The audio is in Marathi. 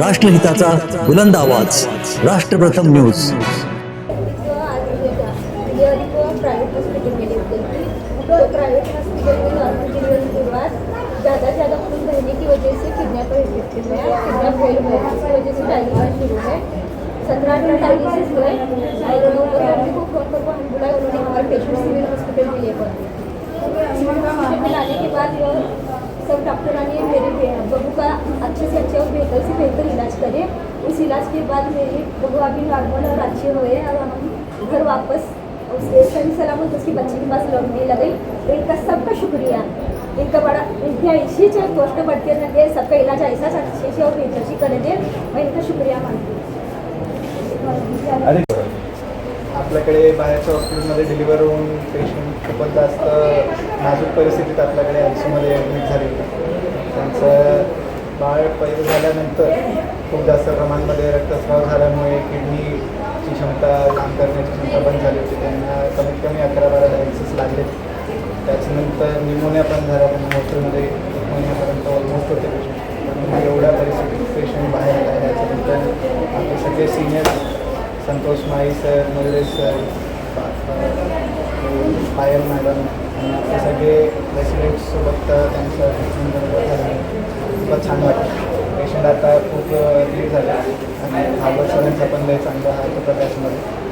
राष्ट्रहिताचा बुलंद आवाज. राष्ट्रप्रथम न्यूज. हॉस्पिटल ज़्यादा ज़्यादा खून बहने की वजह से किडनैप इफेक्टिव है किडनैप फेल हुआ है वजह से शुरू है सत्रह अठारह डायलिसिस हुए और को फोन पर हम बुलाए उन्होंने हमारे पेशेंट सिविल हॉस्पिटल में ले गए हॉस्पिटल के बाद सब डॉक्टरांनी ने मेरे का अच्छे से अच्छे और बेहतर से बेहतर इलाज करे उस इलाज के बाद मेरे बहू अभी नॉर्मल और अच्छे हुए और हम घर वापस उसके सही सलामत उसकी बच्ची के पास लौटने लगे। तो इनका सबका शुक्रिया। इनका बड़ा इनकी ऐसी चाहे पोस्ट बढ़ते रहे सबका इलाज ऐसा अच्छे से और बेहतर से करे दे मैं इनका शुक्रिया मानती हूँ। आपल्याकडे बाहेरच्या हॉस्पिटलमध्ये डिलिव्हर होऊन पेशंट खूपच जास्त नाजूक परिस्थितीत आपल्याकडे आयसीमध्ये ॲडमिट झाले त्यांचं बाळ पैदा झाल्यानंतर खूप जास्त प्रमाणामध्ये रक्तस्राव झाल्यामुळे किडनीची क्षमता काम करण्याची क्षमता बंद झाली होती. त्यांना कमीत कमी अकरा बारा डायलिसिस लागले. त्याच्यानंतर निमोनिया पण झाला. त्यांना हॉस्टेलमध्ये एक महिन्यापर्यंत ऑलमोस्ट होते. पेशंट पण एवढ्या परिस्थितीत पेशंट बाहेर आला. आहे याच्यानंतर आपले सगळे senior Santosh Mai sir Mayuresh sir Payal madam आणि आपले सगळे रेसिडेंट्ससोबत त्यांचं ट्रीटमेंट झालं खूपच छान वाटलं. पेशंट आता खूप लीड झाले. आणि हा सरांचा पण लय चांगला आहे होता त्याच्यामध्ये